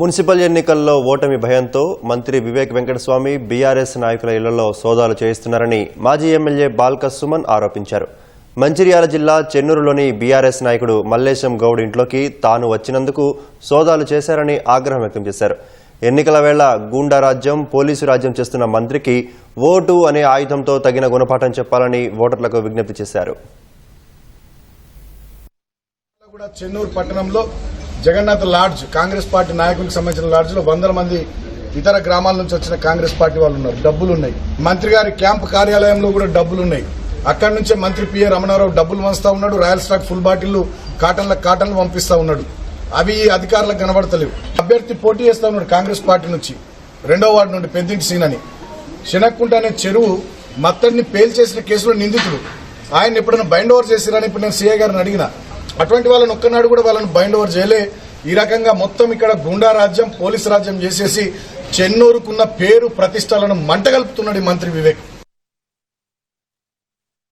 Municipal ఎన్నికల్లో ఓటమి భయంతో మంత్రి వివేక్ వెంకటస్వామి బీఆర్ఎస్ నాయకుల ఇళ్ళలో సోదాలు చేయిస్తున్నారని మాజీ ఎమ్మెల్యే బాల్క సుమన్ ఆరోపించారు. మంచిర్యాల జిల్లా చెన్నూరులోని బీఆర్ఎస్ నాయకుడు మల్లేశం గౌడ్ ఇంట్లోకి తాను వచ్చినందుకు సోదాలు చేశారని ఆగ్రహం వ్యక్తం చేశారు. ఎన్నికల వేళ గూండా రాజ్యం పోలీసు రాజ్యం చేస్తున్న మంత్రికి ఓటు అనే ఆయుధంతో తగిన గుణపాఠం చెప్పాలని ఓటర్లకు విజ్ఞప్తి చేశారు. చెన్నూరు పట్టణంలో జగన్నాథ్ లాడ్జ్ కాంగ్రెస్ పార్టీ నాయకులకు సంబంధించిన లాడ్జ్లో వందల మంది ఇతర గ్రామాల నుంచి వచ్చిన కాంగ్రెస్ పార్టీ వాళ్ళు ఉన్నారు. డబ్బులు ఉన్నాయి. మంత్రి గారి క్యాంప్ కార్యాలయంలో కూడా డబ్బులు ఉన్నాయి. అక్కడి నుంచే మంత్రి పిఏ రమణారావు డబ్బులు పంచుతా ఉన్నాడు. రాయల్ స్టాక్ ఫుల్ బాటిల్ కాటన్ల కాటన్లు పంపిస్తా ఉన్నాడు. అవి ఈ అధికారులకు కనబడతలేవు. అభ్యర్థి పోటీ చేస్తా ఉన్నాడు కాంగ్రెస్ పార్టీ నుంచి. రెండో వార్డు నుండి పెద్దింటి సీన్ అని. శనక్కుంట అనే చెరువు మత్తడిని పేల్చేసిన కేసులో నిందితుడు ఆయన ఎప్పుడైనా బైండ్ ఓవర్ చేసిరని ఇప్పుడు నేను సీఏ గారిని అడిగిన. అటువంటి వాళ్ళని ఒక్కనాడు కూడా వాళ్ళని బైండ్ ఓవర్ చేయలే. ఈ రకంగా మొత్తం ఇక్కడ గుండా రాజ్యం పోలీస్ రాజ్యం చేసేసి చెన్నూరుకున్న పేరు ప్రతిష్టలను మంటగలుపుతున్నాడు ఈ మంత్రి వివేక్.